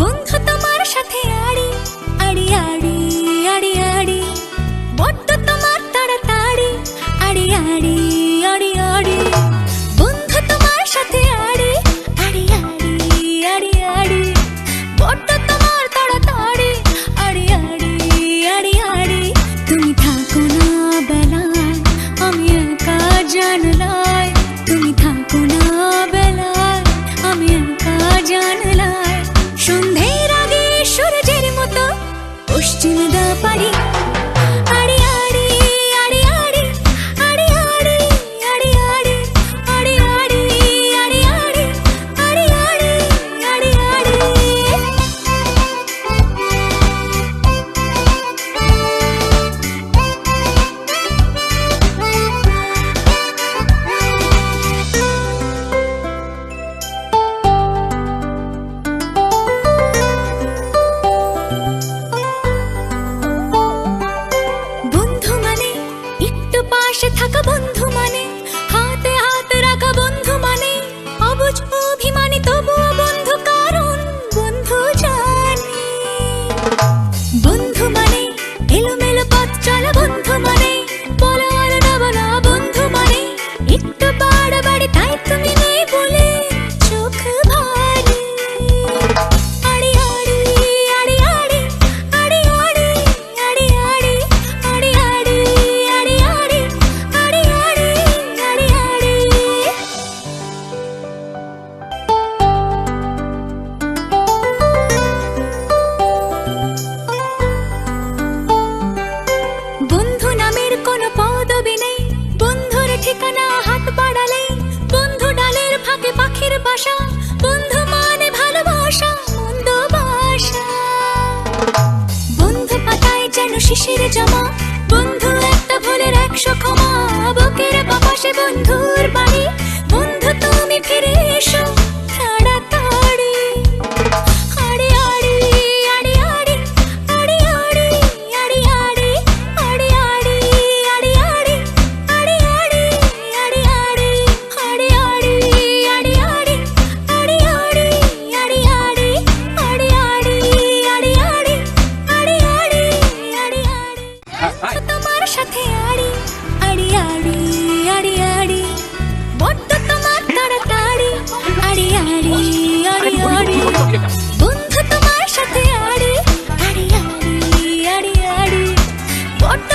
বন্ধু তোমার সাথে আড়ি আড়ি আড়ি আড়ি আড়ি। বড্ড তোমার 我是今年的白领。বন্ধু নামের কোনো পদবি নেই। বন্ধুর ঠিকানা হাত বাড়ালে বন্ধু ডালের ফাঁকে পাখির বাসা। বন্ধু মানে ভালোবাসা, মন্দ বাসা। বন্ধু পাতায় যেন শিশির জমা, বন্ধু একটা ভুলের একশো সাথে আড়ি আড়ি আড়ি আড়ি আড়ি। বড্ড তোমার তাড়াতাড়ি, আড়ি আড়ি আড়ি আড়ি। বন্ধু তোমার সাথে আড়ি আড়ি আড়ি আড়ি আড়ি। বড্ড